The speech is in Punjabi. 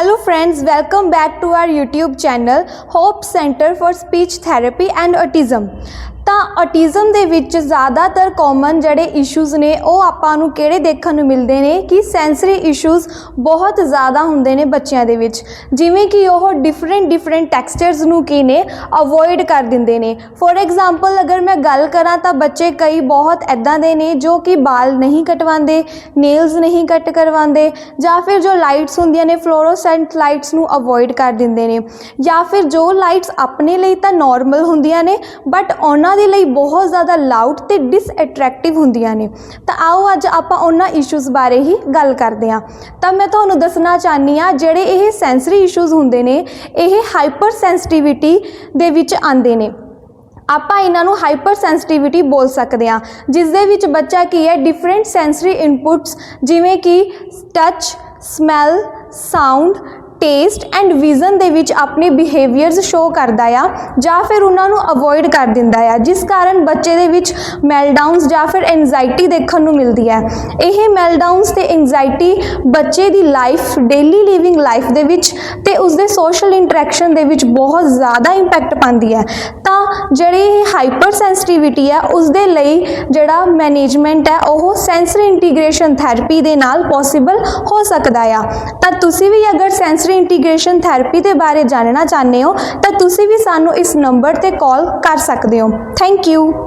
Hello friends, welcome back to our YouTube channel Hope Center for Speech Therapy and Autism. ਤਾਂ ਔਟਿਜ਼ਮ ਦੇ ਵਿੱਚ ਜ਼ਿਆਦਾਤਰ ਕਾਮਨ ਜਿਹੜੇ ਇਸ਼ੂਜ਼ ਨੇ, ਉਹ ਆਪਾਂ ਨੂੰ ਕਿਹੜੇ ਦੇਖਣ ਨੂੰ ਮਿਲਦੇ ਨੇ? ਕਿ ਸੈਂਸਰੀ ਇਸ਼ੂਜ਼ ਬਹੁਤ ਜ਼ਿਆਦਾ ਹੁੰਦੇ ਨੇ ਬੱਚਿਆਂ ਦੇ ਵਿੱਚ। ਜਿਵੇਂ ਕਿ ਉਹ ਡਿਫਰੈਂਟ ਡਿਫਰੈਂਟ ਟੈਕਸਚਰਸ ਨੂੰ ਕੀ ਨੇ? ਅਵੋਇਡ ਕਰ ਦਿੰਦੇ ਨੇ। ਫੋਰ ਐਗਜ਼ਾਮਪਲ ਅਗਰ ਮੈਂ ਗੱਲ ਕਰਾਂ ਤਾਂ ਬੱਚੇ ਕਈ ਬਹੁਤ ਐਦਾਂ ਦੇ ਨੇ ਜੋ ਕਿ ਬਾਲ ਨਹੀਂ ਕਟਵਾਉਂਦੇ ਨੇਲਸ ਨਹੀਂ ਕੱਟ ਕਰਵਾਉਂਦੇ, ਜਾਂ ਫਿਰ ਜੋ ਲਾਈਟਸ ਹੁੰਦੀਆਂ ਨੇ ਫਲੋਰੋਸੈਂਟ ਲਾਈਟਸ ਨੂੰ ਅਵੋਇਡ ਕਰ ਦਿੰਦੇ ਨੇ। ਜਾਂ ਫਿਰ ਜੋ ਲਾਈਟਸ ਆਪਣੇ ਲਈ ਤਾਂ ਨਾਰਮਲ ਹੁੰਦੀਆਂ ਨੇ ਬਟ ਉਹਨਾਂ ਦੇ ਲਈ ਬਹੁਤ ਜ਼ਿਆਦਾ ਲਾਊਡ ਤੇ ਡਿਸਅਟਰੈਕਟਿਵ ਹੁੰਦੀਆਂ ਨੇ। ਤਾਂ ਆਓ ਅੱਜ ਆਪਾਂ ਉਹਨਾਂ ਇਸ਼ੂਜ਼ ਬਾਰੇ ਹੀ ਗੱਲ ਕਰਦੇ ਹਾਂ। ਤਾਂ ਮੈਂ ਤੁਹਾਨੂੰ ਦੱਸਣਾ ਚਾਹਨੀ ਆ ਜਿਹੜੇ ਇਹ ਸੈਂਸਰੀ ਇਸ਼ੂਜ਼ ਹੁੰਦੇ ਨੇ, ਇਹ ਹਾਈਪਰ ਸੈਂਸਿਟੀਵਿਟੀ ਦੇ ਵਿੱਚ ਆਉਂਦੇ ਨੇ। ਆਪਾਂ ਇਹਨਾਂ ਨੂੰ ਹਾਈਪਰ ਸੈਂਸਿਟੀਵਿਟੀ ਬੋਲ ਸਕਦੇ ਹਾਂ। ਜਿਸ ਦੇ ਵਿੱਚ ਬੱਚਾ ਕੀ ਹੈ ਡਿਫਰੈਂਟ ਸੈਂਸਰੀ ਇਨਪੁਟਸ ਜਿਵੇਂ ਕਿ touch smell sound taste and vision ਦੇ ਵਿੱਚ ਆਪਣੇ ਬਿਹੇਵੀਅਰਸ ਸ਼ੋ ਕਰਦਾ ਆ, ਜਾਂ ਫਿਰ ਉਹਨਾਂ ਨੂੰ ਅਵੋਇਡ ਕਰ ਦਿੰਦਾ ਆ, ਜਿਸ ਕਾਰਨ ਬੱਚੇ ਦੇ ਵਿੱਚ ਮੈਲਡਾਊਨਸ ਜਾਂ ਫਿਰ ਐਂਜ਼ਾਈਟੀ ਦੇਖਣ ਨੂੰ ਮਿਲਦੀ ਹੈ ਇਹ ਮੈਲਡਾਊਨਸ ਤੇ ਐਂਜ਼ਾਈਟੀ ਬੱਚੇ ਦੀ ਲਾਈਫ ਡੇਲੀ ਲਿਵਿੰਗ ਲਾਈਫ ਦੇ ਵਿੱਚ ਤੇ ਉਸਦੇ ਸੋਸ਼ਲ ਇੰਟਰੈਕਸ਼ਨ ਦੇ ਵਿੱਚ ਬਹੁਤ ਜ਼ਿਆਦਾ ਇੰਪੈਕਟ ਪਾਉਂਦੀ ਹੈ ਤਾਂ ਜਿਹੜੀ ਇਹ ਹਾਈਪਰ ਸੈਂਸਿਟੀਵਿਟੀ ਹੈ ਉਸ ਦੇ ਲਈ ਜਿਹੜਾ ਮੈਨੇਜਮੈਂਟ ਹੈ ਉਹ ਸੈਂਸਰੀ ਇੰਟੀਗ੍ਰੇਸ਼ਨ ਥੈਰੇਪੀ ਦੇ ਨਾਲ ਪੋਸੀਬਲ ਹੋ ਸਕਦਾ ਆ। ਤਾਂ ਤੁਸੀਂ ਵੀ ਅਗਰ ਸੈਂਸਰੀ ਇੰਟੀਗ੍ਰੇਸ਼ਨ ਥੈਰੇਪੀ ਦੇ ਬਾਰੇ ਜਾਣਨਾ ਚਾਹੁੰਦੇ ਹੋ, ਤਾਂ ਤੁਸੀਂ ਵੀ ਸਾਨੂੰ ਇਸ ਨੰਬਰ ਤੇ ਕਾਲ ਕਰ ਸਕਦੇ ਹੋ। Thank you